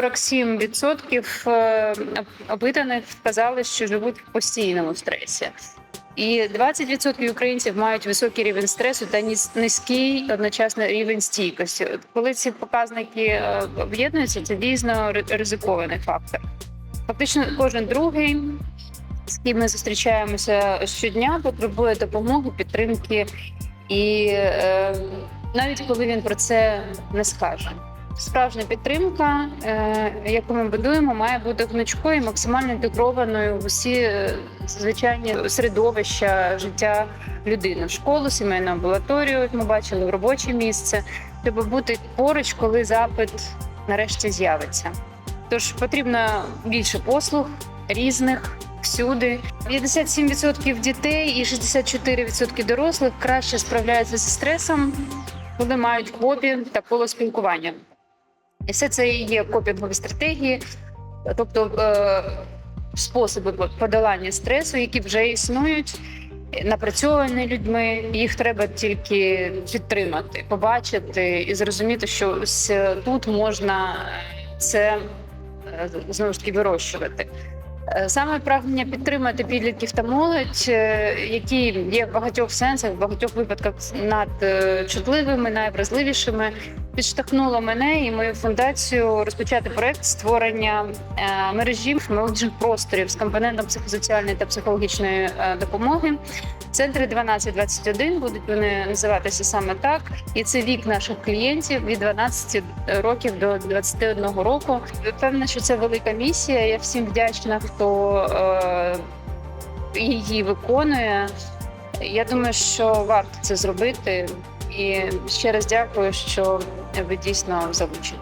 47% е, опитаних сказали, що живуть в постійному стресі. І 20% українців мають високий рівень стресу та низький одночасно рівень стійкості. Коли ці показники е, об'єднуються, це дійсно ризикований фактор. Фактично, кожен другий, з ким ми зустрічаємося щодня, потребує допомоги, підтримки, і е, навіть коли він про це не скаже. Справжня підтримка, е, яку ми будуємо, має бути гнучкою, і максимально інтегрованою в усі е, звичайні середовища життя людини в школу, сімейну амбулаторію, як ми бачили, в робоче місце, щоб бути поруч, коли запит нарешті з'явиться. Тож потрібно більше послуг різних всюди. 57% дітей і 64% дорослих краще справляються зі стресом, коли мають хобі та коло спілкування. І все це є копінгові стратегії, тобто е, способи подолання стресу, які вже існують, напрацьовані людьми. Їх треба тільки підтримати, побачити і зрозуміти, що ось тут можна це е, знову ж таки вирощувати. Е, Саме прагнення підтримати підлітків та молодь, е, які є в багатьох сенсах, в багатьох випадках надчутливими, найвразливішими, підштовхнуло мене і мою фундацію розпочати проект створення е, мережі молодіжних просторів з компонентом психосоціальної та психологічної е, допомоги. Центри 1221 будуть вони називатися саме так, і це вік наших клієнтів від 12 років до 21 року. Певно, що це велика місія. Я всім вдячна, хто е, її виконує. Я думаю, що варто це зробити. І ще раз дякую, що ви дійсно залучені.